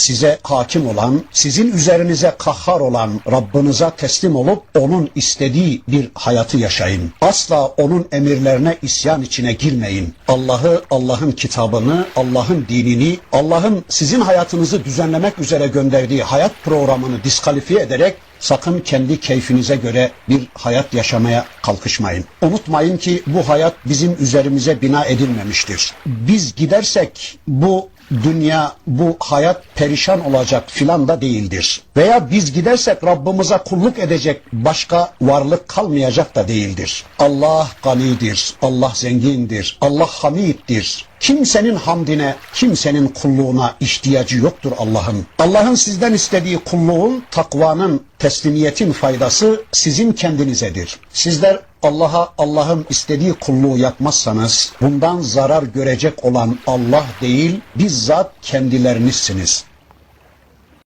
size hakim olan, sizin üzerinize kahhar olan Rabbinize teslim olup onun istediği bir hayatı yaşayın. Asla onun emirlerine isyan içine girmeyin. Allah'ı, Allah'ın kitabını, Allah'ın dinini, Allah'ın sizin hayatınızı düzenlemek üzere gönderdiği hayat programını diskalifiye ederek Sakın kendi keyfinize göre bir hayat yaşamaya kalkışmayın. Unutmayın ki bu hayat bizim üzerimize bina edilmemiştir. Biz gidersek bu dünya, bu hayat perişan olacak filan da değildir. Veya biz gidersek Rabbimize kulluk edecek başka varlık kalmayacak da değildir. Allah ganidir, Allah zengindir, Allah hamiddir. Kimsenin hamdine, kimsenin kulluğuna ihtiyacı yoktur Allah'ın. Allah'ın sizden istediği kulluğun, takvanın, teslimiyetin faydası sizin kendinizedir. Sizler Allah'a Allah'ın istediği kulluğu yapmazsanız bundan zarar görecek olan Allah değil bizzat kendilerinizsiniz.